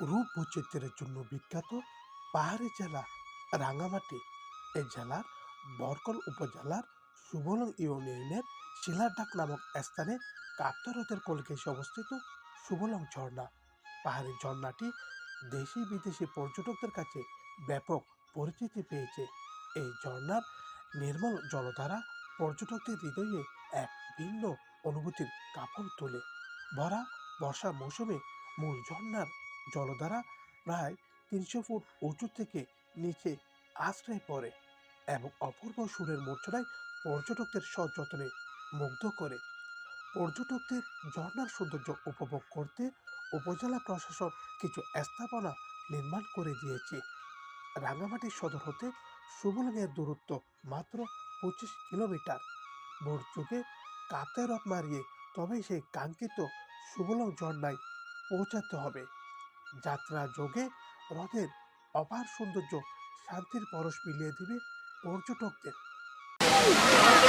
রূপ বৈচিত্র্যের জন্য বিখ্যাত পাহাড়ি জেলা রাঙামাটি। এই জেলার বরকল উপজেলার সুবলং ইউনিয়নের শিলারডাক নামক স্থানে কাপ্তা হ্রদের কলকেশে অবস্থিত সুবলং ঝর্ণা। পাহাড়ি ঝর্ণাটি দেশি বিদেশি পর্যটকদের কাছে ব্যাপক পরিচিতি পেয়েছে। এই ঝর্ণার নির্মল জলধারা পর্যটকদের হৃদয়ে এক ভিন্ন অনুভূতির কাপড় তোলে। ভরা বর্ষা মৌসুমে মূল ঝর্ণার জলধারা প্রায় তিনশো ফুট উঁচু থেকে নিচে আশ্রয় পড়ে এবং অপূর্ব সুরের মূর্ছনায় পর্যটকদের সযত্নে মুগ্ধ করে। পর্যটকদের ঝর্ণার সৌন্দর্য উপভোগ করতে উপজেলা প্রশাসন কিছু স্থাপনা নির্মাণ করে দিয়েছে। রাঙামাটি সদর হতে সুবলংয়ের দূরত্ব মাত্র পঁচিশ কিলোমিটার। ভোর যুগে কাতে রথ মারিয়ে তবেই সেই কাঙ্ক্ষিত সুবলং ঝর্ণায় পৌঁছাতে হবে। যাত্রা যোগে হ্রদের অপার সৌন্দর্য শান্তির পরশ মিলিয়ে দিবে পর্যটকদের।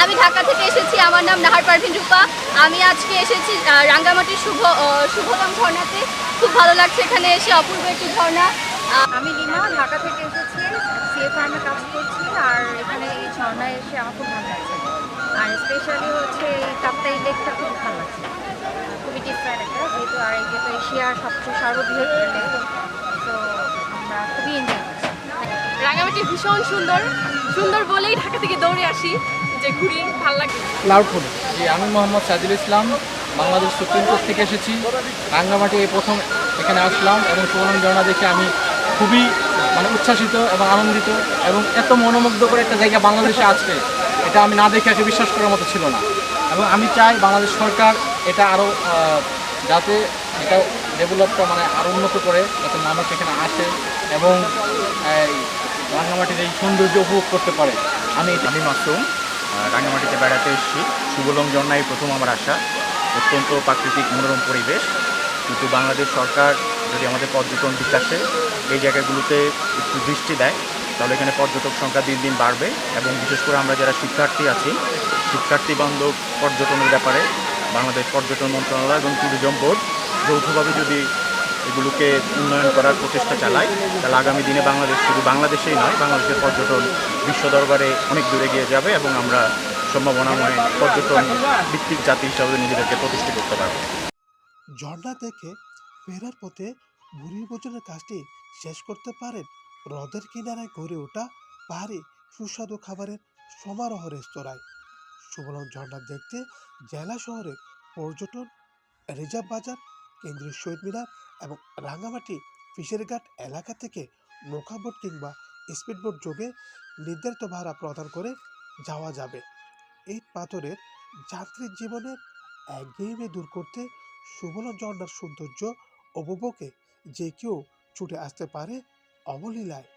আমি ঢাকা থেকে এসেছি আমার নাম নাহার পারভিন রূপা। আমি আজকে এসেছি আহ, রাঙ্গামাটির শুভ আহ, শুভতম ঝর্ণাতে। খুব ভালো লাগছে এখানে এসে অপূর্ব একটি ঝর্ণা। আমি লিমা ঢাকা থেকে এসেছি সিএ ফার্মে কাজ করছি আর এখানে এই ঝর্ণায় এসে আমার খুব ভালো লাগছে। আর স্পেশালি হচ্ছে এই কাপ্তাই লেকটা খুব ভালো লাগছে। খুবই ডিফারেন্ট একটা যেহেতু আর এশিয়ার সবচেয়ে সর্ববৃহৎ তো আমরা খুবই এনজয় করছি। রাঙামাটি ভীষণ সুন্দর। সুন্দর বলেই ঢাকা থেকে দৌড়ে আসি, যে ঘুরি, ভালো লাগে। ক্লাউডফুল জি আমি মোহাম্মদ সাজিল ইসলাম, বাংলাদেশ সুপ্রিম কোর্ট থেকে এসেছি। রাঙ্গামাটি এই প্রথম এখানে আসলাম এবং সুবর্ণ ঝর্ণা দেখে আমি খুবই মানে উচ্ছ্বাসিত এবং আনন্দিত এবং এত মনোমুগ্ধ করে একটা জায়গা বাংলাদেশে আছে এটা আমি না দেখে আগে বিশ্বাস করার মতো ছিল না। এবং আমি চাই বাংলাদেশ সরকার এটা আরও যাতে এটা ডেভেলপটা মানে আরও উন্নত করে যাতে মানুষ এখানে আসে এবং রাঙ্গামাটির এই সৌন্দর্য উপভোগ করতে পারে। আমি আমি মাসুম আহ, রাঙামাটিতে বেড়াতে এসেছি। সুবলং ঝর্ণায় প্রথম আমার আসা। অত্যন্ত প্রাকৃতিক মনোরম পরিবেশ। কিন্তু বাংলাদেশ সরকার যদি আমাদের পর্যটন বিকাশে এই জায়গাগুলোতে একটু দৃষ্টি দেয় তাহলে এখানে পর্যটক সংখ্যা দিন দিন বাড়বে এবং বিশেষ করে আমরা যারা শিক্ষার্থী আছি শিক্ষার্থী বান্ধব পর্যটনের ব্যাপারে বাংলাদেশ পর্যটন মন্ত্রণালয় এবং ট্যুরিজম বোর্ড যৌথভাবে যদি এগুলোকে উন্নয়ন করার প্রচেষ্টা চালায়, তাহলে আগামী দিনে বাংলাদেশ শুধু বাংলাদেশেই নয়, বাংলাদেশের পর্যটন বিশ্ব দরবারে অনেক দূরে গিয়ে যাবে এবং আমরা সম্ভাবনাময় পর্যটন ভিত্তিক জাতি হিসাবে নিজেদেরকে প্রতিষ্ঠিত করতে পারব। ঝর্ণা দেখে ফেরার পথে ভুরি ভোজনের কাজটি শেষ করতে পারেন হ্রদের কিনারায় গড়ে ওঠা পাহাড়ি সুস্বাদু খাবারের সমারোহ রেস্তোরাঁয়। সুবলং ঝর্ণা দেখতে জেলা শহরের পর্যটন রিজার্ভ বাজার কেন্দ্রীয় শহীদ মিনার এবং রাঙামাটি ফিশারিঘাট এলাকা থেকে নৌকাবোট কিংবা স্পিডবোট যোগে নির্ধারিত ভাড়া প্রদান করে যাওয়া যাবে। এই পাথরের যাত্রীর জীবনের একঘেয়েমি দূর করতে সুবর্ণ ঝর্ণার সৌন্দর্য উপভোগে যে কেউ ছুটে আসতে পারে অবলীলায়।